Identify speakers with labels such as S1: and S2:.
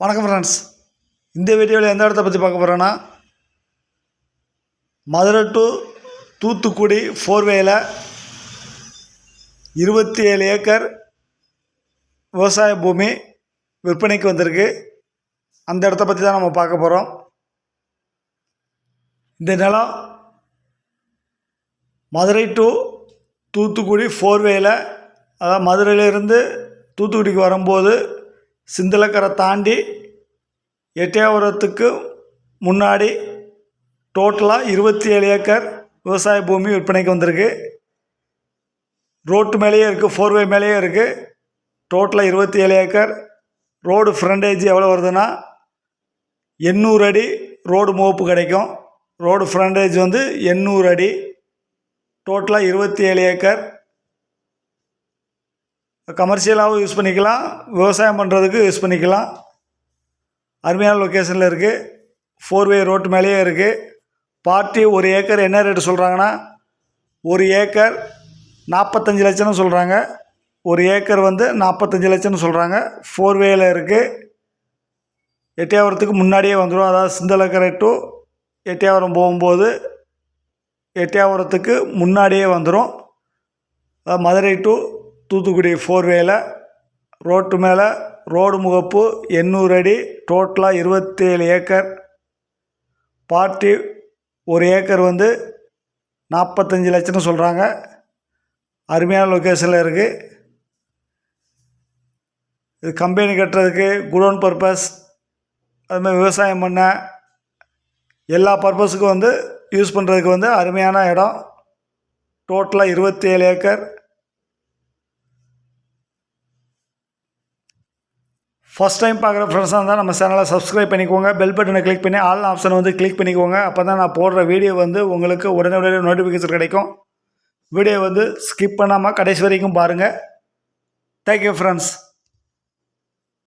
S1: வணக்கம் ஃப்ரெண்ட்ஸ் இந்த வீடியோவில் எந்த இடத்த பற்றி பார்க்க போகிறோன்னா மதுரை டு தூத்துக்குடி ஃபோர்வேயில் இருபத்தி ஏழு ஏக்கர் விவசாய பூமி விற்பனைக்கு வந்திருக்கு. அந்த இடத்த பற்றி தான் நம்ம பார்க்க போகிறோம் இந்த நிலம் மதுரை டு தூத்துக்குடி ஃபோர்வேயில் அதாவது மதுரையிலேருந்து தூத்துக்குடிக்கு வரும்போது சிந்தலக்கரை தாண்டி எட்டயபுரத்துக்கு முன்னாடி டோட்டலாக இருபத்தி ஏழு ஏக்கர் விவசாய பூமி விற்பனைக்கு வந்திருக்கு. ரோட்டு மேலேயே இருக்குது ஃபோர்வே மேலேயே இருக்குது டோட்டலாக இருபத்தி ஏழு ஏக்கர். ரோடு ஃப்ரண்டேஜ் எவ்வளோ வருதுன்னா எண்ணூறு அடி ரோடு முகப்பு கிடைக்கும். ரோடு ஃப்ரண்டேஜ் வந்து எண்ணூறு அடி. டோட்டலாக இருபத்தி ஏழு ஏக்கர். கமர்ஷியலாகவும் யூஸ் பண்ணிக்கலாம். விவசாயம் பண்ணுறதுக்கு யூஸ் பண்ணிக்கலாம். அருமையான லொக்கேஷனில் இருக்குது ஃபோர் வே ரோட்டு மேலேயே இருக்குது பார்ட்டி ஒரு ஏக்கர் என்ன ரேட்டு சொல்கிறாங்கன்னா ஒரு ஏக்கர் நாற்பத்தஞ்சு லட்சம்னு சொல்கிறாங்க ஒரு ஏக்கர் வந்து நாற்பத்தஞ்சு லட்சம்னு சொல்கிறாங்க ஃபோர் வேயில் இருக்குது எட்டியாவரத்துக்கு முன்னாடியே வந்துடும் அதாவது சிந்தலக்கரை டு எட்டியாவரம் போகும்போது எட்டியாவரத்துக்கு முன்னாடியே வந்துடும் அதாவது மதுரை டு தூத்துக்குடி ஃபோர்வேயில் ரோட்டு மேலே ரோடு முகப்பு எண்ணூறு அடி டோட்டலாக இருபத்தேழு ஏக்கர். பார்ட்டி ஒரு ஏக்கர் வந்து நாற்பத்தஞ்சு லட்சம்னு சொல்கிறாங்க அருமையான லொக்கேஷனில் இருக்குது இது கம்பெனி கட்டுறதுக்கு குடோன் பர்பஸ் அதுமாதிரி விவசாயம் பண்ண எல்லா பர்பஸுக்கும் வந்து யூஸ் பண்ணுறதுக்கு வந்து அருமையான இடம். டோட்டலாக இருபத்தி ஏழு ஏக்கர். ஃபஸ்ட் டைம் பார்க்குற ஃப்ரெண்ட்ஸாக இருந்தால் நம்ம சேனலை சப்ஸ்கிரைப் பண்ணிக்கோங்க. பெல் பட்டனை கிளிக் பண்ணி ஆல் ஆப்ஷன் வந்து கிளிக் பண்ணிக்கோங்க. அப்போ தான் நான் போடுற வீடியோ வந்து உங்களுக்கு உடனே உடனே நோட்டிஃபிகேஷன் கிடைக்கும். வீடியோ வந்து ஸ்கிப் பண்ணாமல் கடைசி வரைக்கும் பாருங்கள் தேங்க்யூ ஃப்ரெண்ட்ஸ்